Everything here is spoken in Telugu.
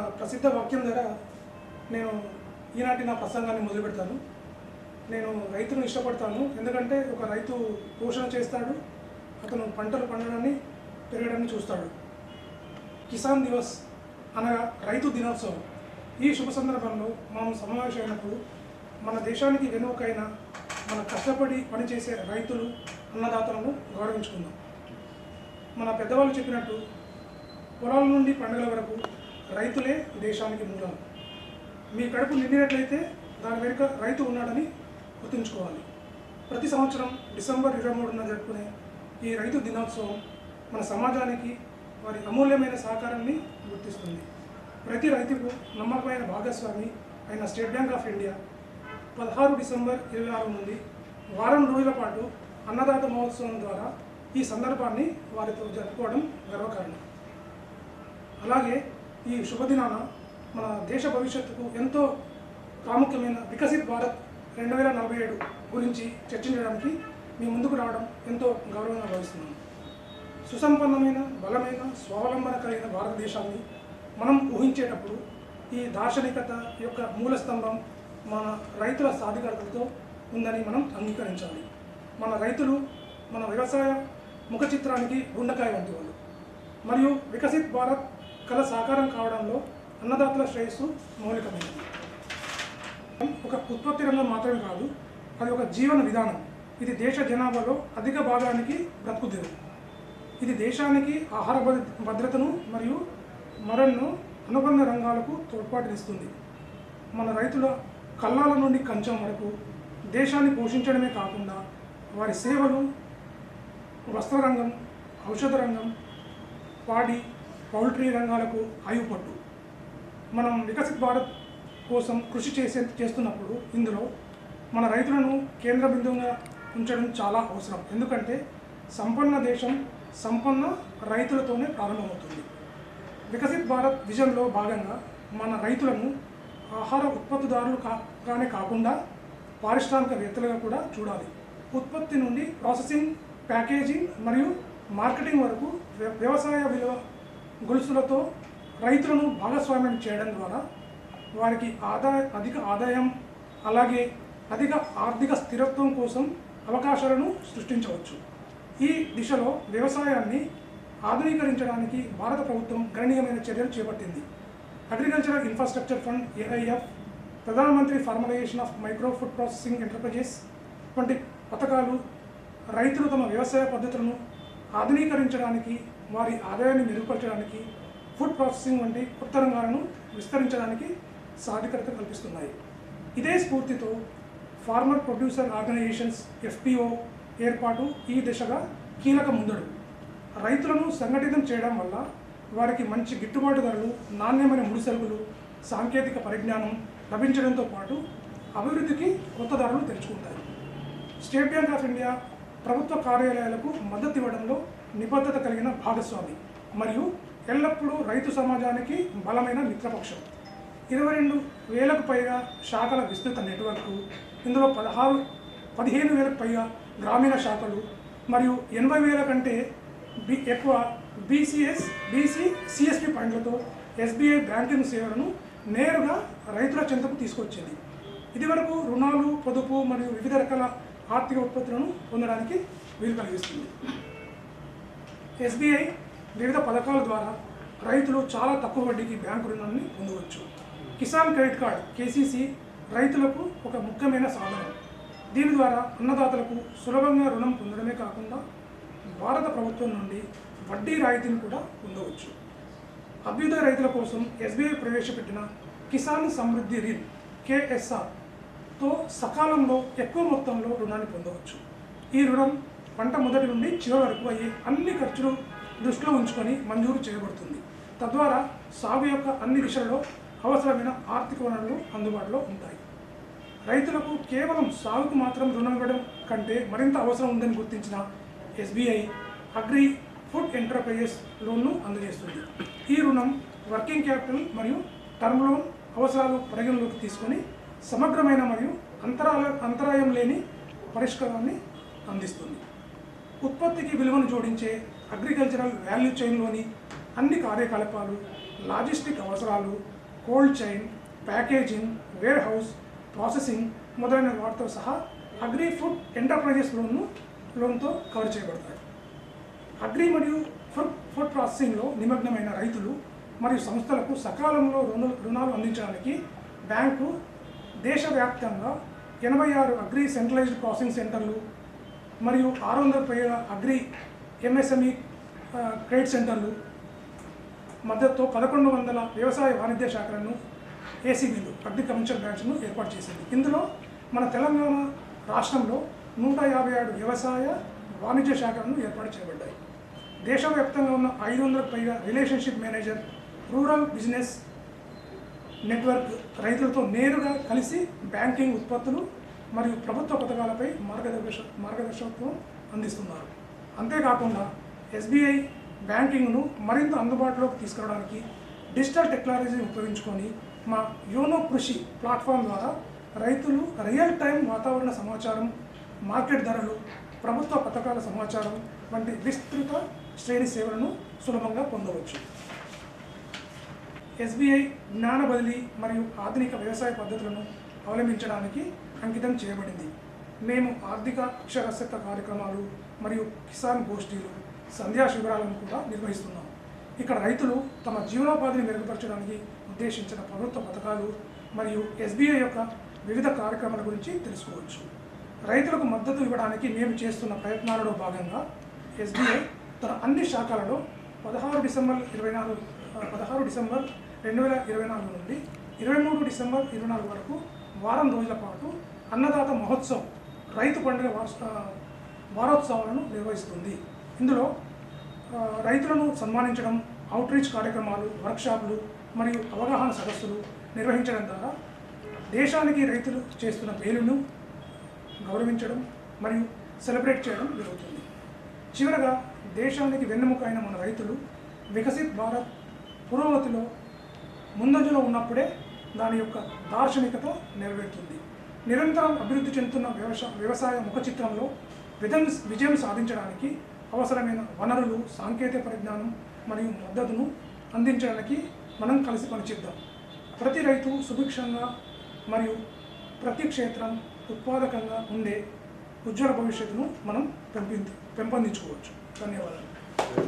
ప్రసిద్ధ వాక్యం ద్వారా నేను ఈనాటి నా ప్రసంగాన్ని మొదలు పెడతాను నేను రైతును ఇష్టపడతాను. ఎందుకంటే ఒక రైతు పోషణ చేస్తాడు అతను పంటలు పండడాన్ని పెరగడాన్ని చూస్తాడు. కిసాన్ దివస్ అనగా రైతు దినోత్సవం. ఈ శుభ సందర్భంలో మనం సమావేశమైనప్పుడు మన దేశానికి వెనుకైన మన కష్టపడి పనిచేసే రైతులు అన్నదాతలను గౌరవించుకుందాం. మన పెద్దవాళ్ళు చెప్పినట్టు పొలాల నుండి పండుగల వరకు రైతులే దేశానికి మూలం. మీ కడుపు నిండినట్లయితే దాని వెనుక రైతు ఉన్నాడని గుర్తుంచుకోవాలి. ప్రతి సంవత్సరం డిసెంబర్ ఇరవై మూడున జరుపుకునే ఈ రైతు దినోత్సవం మన సమాజానికి వారి అమూల్యమైన సహకారాన్ని గుర్తిస్తుంది. ప్రతి రైతుకు నమ్మకమైన భాగస్వామి అయిన స్టేట్ బ్యాంక్ ఆఫ్ ఇండియా పదహారు డిసెంబర్ ఇరవై ఆరు నుండి వారం రోజుల పాటు అన్నదాత మహోత్సవం ద్వారా ఈ సందర్భాన్ని వారితో జరుపుకోవడం గర్వకారణం. అలాగే ఈ శుభదినాన మన దేశ భవిష్యత్తుకు ఎంతో ప్రాముఖ్యమైన వికసిత్ భారత్ రెండు వేల నలభై ఏడు గురించి చర్చించడానికి మీ ముందుకు రావడం ఎంతో గౌరవంగా భావిస్తున్నాను. సుసంపన్నమైన బలమైన స్వావలంబన కలిగిన భారతదేశాన్ని మనం ఊహించేటప్పుడు ఈ దార్శనికత యొక్క మూల స్తంభం మన రైతుల సాధికారతతో ఉందని మనం అంగీకరించాలి. మన రైతులు మన వ్యవసాయ ముఖ చిత్రానికి గుండకాయ వంటి వాళ్ళు మరియు వికసిత్ భారత్ కళ సాకారం కావడంలో అన్నదాతల శ్రేయస్సు మౌలికమైనది. ఒక ఉత్పత్తి రంగం మాత్రమే కాదు అది ఒక జీవన విధానం. ఇది దేశ జనాభాలో అధిక భాగానికి బ్రతుకుదెరువు ఇది దేశానికి ఆహార భద్ర- భద్రతను మరియు మరెన్నో అనుబంధ రంగాలకు తోడ్పాటునిస్తుంది. మన రైతుల కల్లాల నుండి కంచం వరకు దేశాన్ని పోషించడమే కాకుండా వారి సేవలు వస్త్ర రంగం ఔషధ రంగం పాడి పౌల్ట్రీ రంగాలకు ఆయుపట్టు. మనం వికసిత్ భారత్ కోసం కృషి చేసే చేస్తున్నప్పుడు ఇందులో మన రైతులను కేంద్ర బిందువుగా ఉంచడం చాలా అవసరం. ఎందుకంటే సంపన్న దేశం సంపన్న రైతులతోనే ప్రారంభమవుతుంది. వికసిత్ భారత్ విజన్లో భాగంగా మన రైతులను ఆహార ఉత్పత్తిదారులు కాగానే కాకుండా పారిశ్రామికవేత్తలుగా కూడా చూడాలి. ఉత్పత్తి నుండి ప్రాసెసింగ్ ప్యాకేజింగ్ మరియు మార్కెటింగ్ వరకు వ్య- వ్యవసాయ విలువ గొలుసులతో రైతులను భాగస్వామ్యం చేయడం ద్వారా వారికి ఆదాయ అధిక ఆదాయం అలాగే అధిక ఆర్థిక స్థిరత్వం కోసం అవకాశాలను సృష్టించవచ్చు. ఈ దిశలో వ్యవసాయాన్ని ఆధునీకరించడానికి భారత ప్రభుత్వం గణనీయమైన చర్యలు చేపట్టింది. అగ్రికల్చరల్ ఇన్ఫ్రాస్ట్రక్చర్ ఫండ్ ఏఐఎఫ్ ప్రధానమంత్రి formalisation of micro food processing enterprises వంటి పథకాలు రైతులు తమ వ్యవసాయ పద్ధతులను ఆధునీకరించడానికి వారి ఆదాయాన్ని మెరుగుపరచడానికి ఫుడ్ ప్రాసెసింగ్ వంటి కొత్త రంగాలను విస్తరించడానికి సాధికారత కల్పిస్తున్నాయి. ఇదే స్ఫూర్తితో ఫార్మర్ ప్రొడ్యూసర్ ఆర్గనైజేషన్స్ ఎఫ్పిఓ ఏర్పాటు ఈ దిశగా కీలక ముందడుగు రైతులను సంఘటితం చేయడం వల్ల వారికి మంచి గిట్టుబాటు ధరలు నాణ్యమైన ముడిసరుకులు సాంకేతిక పరిజ్ఞానం లభించడంతో పాటు అభివృద్ధికి కొత్త ధరలు తెరుచుకుంటాయి. స్టేట్ బ్యాంక్ ఆఫ్ ఇండియా ప్రభుత్వ కార్యాలయాలకు మద్దతు ఇవ్వడంలో నిబద్ధత కలిగిన భాగస్వామి మరియు ఎల్లప్పుడూ రైతు సమాజానికి బలమైన మిత్రపక్షం. ఇరవై రెండు వేలకు పైగా శాఖల విస్తృత నెట్వర్క్ ఇందులో పదహారు పదిహేను వేలకు పైగా గ్రామీణ శాఖలు మరియు ఎనభై వేల కంటే బి ఎక్కువ బీసీఎస్ బీసీ సిఎస్పి పాయింట్లతో ఎస్బీఐ బ్యాంకింగ్ సేవలను నేరుగా రైతుల చెంతకు తీసుకొచ్చింది. ఇదివరకు రుణాలు పొదుపు మరియు వివిధ రకాల ఆర్థిక ఉత్పత్తులను పొందడానికి వీలు కలిగిస్తుంది. ఎస్బీఐ వివిధ పథకాల ద్వారా రైతులు చాలా తక్కువ వడ్డీకి బ్యాంకు రుణాన్ని పొందవచ్చు. కిసాన్ క్రెడిట్ కార్డ్ కేసీసీ రైతులకు ఒక ముఖ్యమైన సాధనం. దీని ద్వారా అన్నదాతలకు సులభంగా రుణం పొందడమే కాకుండా భారత ప్రభుత్వం నుండి వడ్డీ రాయితీని కూడా పొందవచ్చు. అభ్యుదయ రైతుల కోసం ఎస్బీఐ ప్రవేశపెట్టిన కిసాన్ సమృద్ధి రిన్ కేఎస్ఆర్తో సకాలంలో ఎక్కువ మొత్తంలో రుణాన్ని పొందవచ్చు. ఈ రుణం పంట మొదటి నుండి చివరి వరకు అయ్యే అన్ని ఖర్చులు దృష్టిలో ఉంచుకొని మంజూరు చేయబడుతుంది. తద్వారా సాగు యొక్క అన్ని దిశలలో అవసరమైన ఆర్థిక వనరులు అందుబాటులో ఉంటాయి. రైతులకు కేవలం సాగుకు మాత్రం రుణం ఇవ్వడం కంటే మరింత అవసరం ఉందని గుర్తించిన ఎస్బీఐ అగ్రి ఫుడ్ ఎంటర్ప్రైజెస్ లోన్ను అందజేస్తుంది. ఈ రుణం వర్కింగ్ క్యాపిటల్ మరియు టర్మ్ లోన్ అవసరాలు పరిగణలోకి తీసుకొని సమగ్రమైన మరియు అంతరాల అంతరాయం లేని పరిష్కారాన్ని అందిస్తుంది. ఉత్పత్తికి విలువను జోడించే అగ్రికల్చరల్ వాల్యూ చైన్లోని అన్ని కార్యకలాపాలు లాజిస్టిక్ అవసరాలు cold chain packaging warehouse processing మొదలైన వాటితో సహా అగ్రి ఫుడ్ ఎంటర్ప్రైజెస్ లోన్ను లోన్తో కవర్ చేయబడతాయి. అగ్రి మరియు ఫుడ్ ఫుడ్ ప్రాసెసింగ్లో నిమగ్నమైన రైతులు మరియు సంస్థలకు సకాలంలో రుణ రుణాలు అందించడానికి బ్యాంకు దేశవ్యాప్తంగా ఎనభై ఆరు అగ్రి సెంట్రలైజ్డ్ ప్రాసెసింగ్ సెంటర్లు మరియు ఆరు వందల పైగా అగ్రి ఎంఎస్ఎంఈ క్రెడిట్ సెంటర్లు మద్దతుతో పదకొండు వందల వ్యవసాయ వాణిజ్య శాఖలను ఏసీబీలు అగ్రికల్చర్ బ్రాంచ్ను ఏర్పాటు చేసింది. ఇందులో మన తెలంగాణ రాష్ట్రంలో నూట యాభై ఏడు వ్యవసాయ వాణిజ్య శాఖలను ఏర్పాటు చేయబడ్డాయి. దేశవ్యాప్తంగా ఉన్న ఐదు వందలకు పైగా relationship manager rural business network రైతులతో నేరుగా కలిసి బ్యాంకింగ్ ఉత్పత్తులు మరియు ప్రభుత్వ పథకాలపై మార్గదర్శ మార్గదర్శకత్వం అందిస్తున్నారు. అంతేకాకుండా ఎస్బీఐ బ్యాంకింగ్ను మరింత అందుబాటులోకి తీసుకురావడానికి డిజిటల్ టెక్నాలజీని ఉపయోగించుకొని మా యోనో కృషి ప్లాట్ఫామ్ ద్వారా రైతులు రియల్ టైం వాతావరణ సమాచారం మార్కెట్ ధరలు ప్రభుత్వ పథకాల సమాచారం వంటి విస్తృత శ్రేణి సేవలను సులభంగా పొందవచ్చు. ఎస్బీఐ జ్ఞాన బదిలీ మరియు ఆధునిక వ్యవసాయ పద్ధతులను అవలంబించడానికి అంకితం చేయబడింది. మేము ఆర్థిక అక్షరాస్యత కార్యక్రమాలు మరియు కిసాన్ గోష్ఠీలు సంధ్యా శిబిరాలను కూడా నిర్వహిస్తున్నాం. ఇక్కడ రైతులు తమ జీవనోపాధిని మెరుగుపరచడానికి ఉద్దేశించిన ప్రభుత్వ పథకాలు మరియు ఎస్బీఐ యొక్క వివిధ కార్యక్రమాల గురించి తెలుసుకోవచ్చు. రైతులకు మద్దతు ఇవ్వడానికి మేము చేస్తున్న ప్రయత్నాలలో భాగంగా ఎస్బీఐ తన అన్ని శాఖలలో పదహారు డిసెంబర్ ఇరవై నాలుగు పదహారు డిసెంబర్ రెండు వేల ఇరవై నాలుగు నుండి ఇరవై మూడు డిసెంబర్ ఇరవై నాలుగు వరకు వారం రోజుల పాటు అన్నదాత మహోత్సవం రైతు పండుగ వార్ష- వారోత్సవాలను నిర్వహిస్తుంది. ఇందులో రైతులను సన్మానించడం అవుట్రీచ్ కార్యక్రమాలు వర్క్షాపులు మరియు అవగాహన సదస్సులు నిర్వహించడం ద్వారా దేశానికి రైతులు చేస్తున్న మేలును గౌరవించడం మరియు సెలబ్రేట్ చేయడం జరుగుతుంది. చివరగా దేశానికి వెన్నెముక అయిన మన రైతులు వికసిత్ భారత్ పురోగతిలో ముందంజలో ఉన్నప్పుడే దాని యొక్క దార్శనికత నెరవేరుతుంది. నిరంతరం అభివృద్ధి చెందుతున్న వ్యవసాయ వ్యవసాయ ముఖ చిత్రంలో విజయం విజయం సాధించడానికి అవసరమైన వనరులు సాంకేతిక పరిజ్ఞానం మరియు మద్దతును అందించడానికి మనం కలిసి పనిచేద్దాం. ప్రతి రైతు సుభిక్షంగా మరియు ప్రతి క్షేత్రం ఉత్పాదకంగా ఉండే ఉజ్వల భవిష్యత్తును మనం పెంపొంది పెంపొందించుకోవచ్చు. ధన్యవాదాలు.